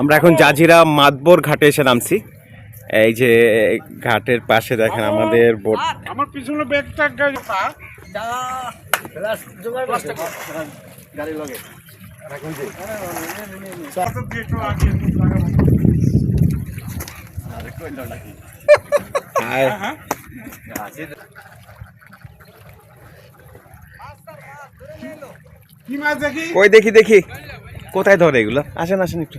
আমরা এখন জাজিরা মাতবর ঘাটে এসে নামছি। এই যে ঘাটের পাশে দেখেন আমাদের বোট। আমার পিছনে কি মাছ দেখি? কই দেখি দেখি। কোথায় ধরে এগুলো? আসেন আসেন একটু।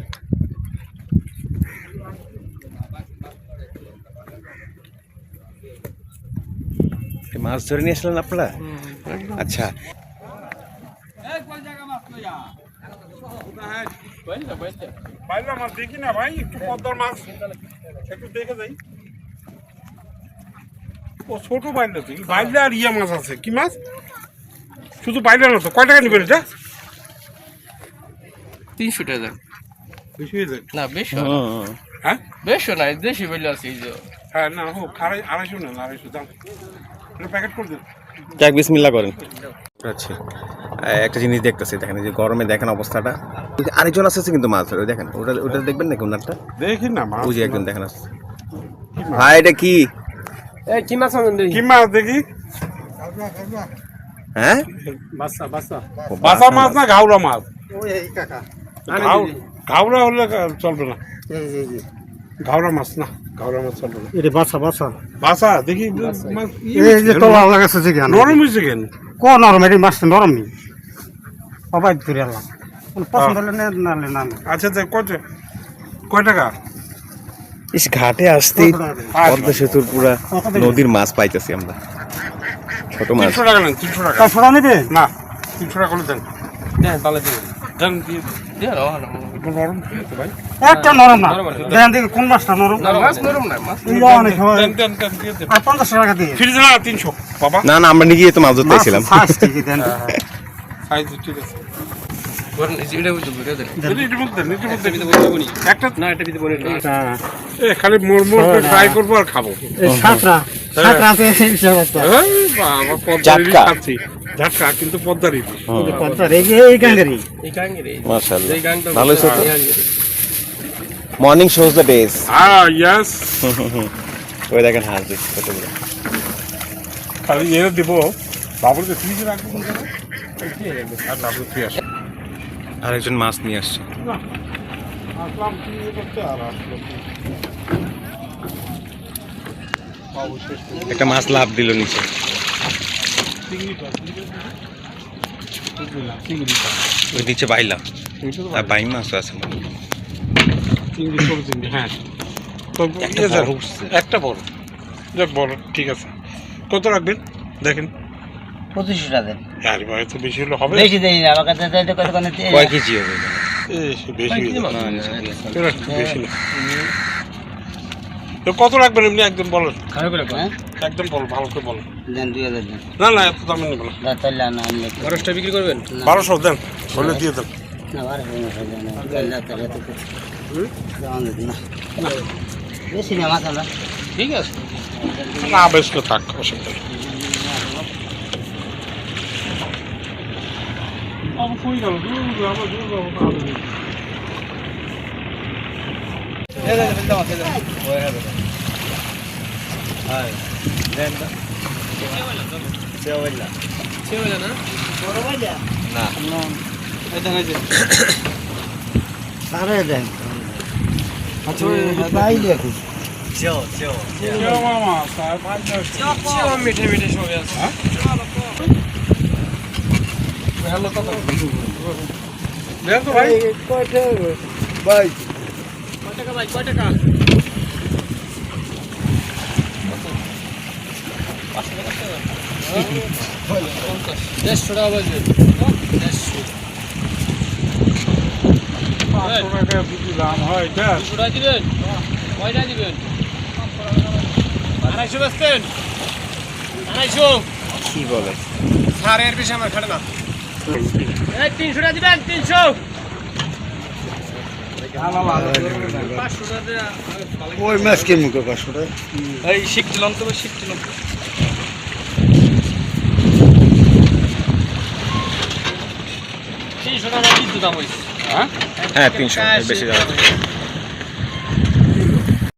মাছ ধরে নিয়ে আসলেন আপনারা? আচ্ছা। দেখি না ভাই একটু পদ্মার মাছ একটু দেখে যাই ও ছোট বাইলা দেখি বাইলা আর ইয়া মাছ আছে। কি মাছ? শুধু বাইলা না তো কয় টাকা নেবেন এটা? তিনশো টাকা হয়ে না বেশি হ্যাঁ বেশি না দেশি বলে আছে এই যে। হ্যাঁ না হোক আড়াই আড়াইশো না আড়াইশো দাম। প্যাকেট করে দেন। যাক বিসমিল্লা করেন। আচ্ছা একটা জিনিস দেখতেছি দেখেন যে গরমে দেখেন অবস্থাটা। ওই আরেকজন আসছে কিন্তু মাছ ধরে দেখেন ওটা ওটা দেখবেন নাকি ওনারটা? দেখি না মাছ ওই যে একজন দেখেন আসছে ভাই এটা কি? এই কি মাছ কি মাছ দেখি? হ্যাঁ? বাসা বাসা। বাসা মাছ না ঘাওড়া মাছ? ঘাও- দিবি। ঘাওড়া হলে চলবে না। ঘাওড়া মাছ না ঘাওড়া মাছ চলবে না। এটা বাসা বাসা বাসা দেখি মাছ এই যে তোলা লাগাচ্ছে যে জ্ঞান নরম হয়েছে কেন? কো নরম এটি মাছ নরম নি? অবাক করে আল্লাহ পছন্দ হলে নে না না আচ্ছা তো কত কয় টাকা? ইস ঘাটে আসতেই পদ্মা সেতুর পুরা নদীর মাছ পাইতেছি আমরা। ছোট মাছ। তিনশো টাকা নেন তিনশো টাকা। ছোড়া না তিনশো টাকা করে দেন। দেন তাহলে একটু নরম না। দেখেন দেখি কোন মাছটা নরম। না আর পঞ্চাশ টাকা দিয়ে। ফ্রিজে তিনশো। বাবা। আমরা তো মাছ ধরতে ছিলাম সাইজ ঠিকই দেন। সাইজ ঠিক আছে। করেন এই যে এটা বুঝতে বুঝতে দেন। এটা এটার মধ্যে দেন এটার মধ্যে এটা বলব নি একটা না এটা দিতে বলে হ্যাঁ। এ খালি ট্রাই করব আর খাব। সাতটা। সাতটা আছে কিন্তু পদ্মার ইলিশ পঞ্চাশ এই এই গাঙ্গারি। এই গাঙ্গের। মাশাআল্লাহ। এই গাংটা ভালো হয়েছে তো? মর্নিং শোজ দ্য ডেজ হ্যাঁ ইয়াস ওই দেখেন হাঁস দিচ্ছে কতগুলো খালি এনে দিব। ফ্রিজে রাখব আর বাবুর ফ্রি আসে। আরেকজন মাছ নিয়ে আসছে। আসলাম কি করতে আর আসলো একটা মাছ লাভ দিল নিচে। ওই নিচে বাইলা। আর বাইং মাছ আছে। চিংড়ি চিংড়ি হ্যাঁ। একটা ইয়ে বড় একটা বড়। যাক বড় ঠিক আছে। কত রাখবেন? দেখেন। পঁচিশশো টাকা দেন। আরে ভাই তো বেশি হলে হবে বেশি দেই না আমার কাছে তো কত কেজি হবে? বেশি বেশি না। তো কত রাখবেন এমনি? একদম বলেন। খারাপ করে হ্যাঁ একদম বল ভালো করে বলেন। দেন দুই হাজার দেন। না না এত দামে নেব না। দা তাহলে না তো- খরচটা বিক্রি করবেন? বারোশো দেন হলে দিয়ে দেন। না বারোশো না তাহলে তো না না, বেশি না মাছ আমরা ঠিক আছে। না বেশলে থাক অসুবিধা নেই। কই গেল? দূর আমার দূর না না আরে দেন আচ্ছা পাই দেখি কেউ মামা স্যার ভাই। না মিঠে মিঠে সবে আছে হ্যালো কত তো ভাই। কয় টাকা ভাই? কয় টাকা দেড়শো টাকা বাজবে দেড়শো। পাঁচশো টাকা যদি দাম হয় এটা দুশো টাকা দিবেন? কয়টা দিবেন? আড়াইশো বেচতেন? আড়াইশো? কি বলে? সাড়ে এর বেশি আমার খাটে না। তিনশো টাকা দিবেন তিনশো। ওই ম্যাচ কি মুখে পাঁচশো এই শিখছিলাম তো শিখছিলাম তিনশো টাকা কিন্তু দাম হয়েছে হ্যাঁ হ্যাঁ তিনশো বেশি যাবে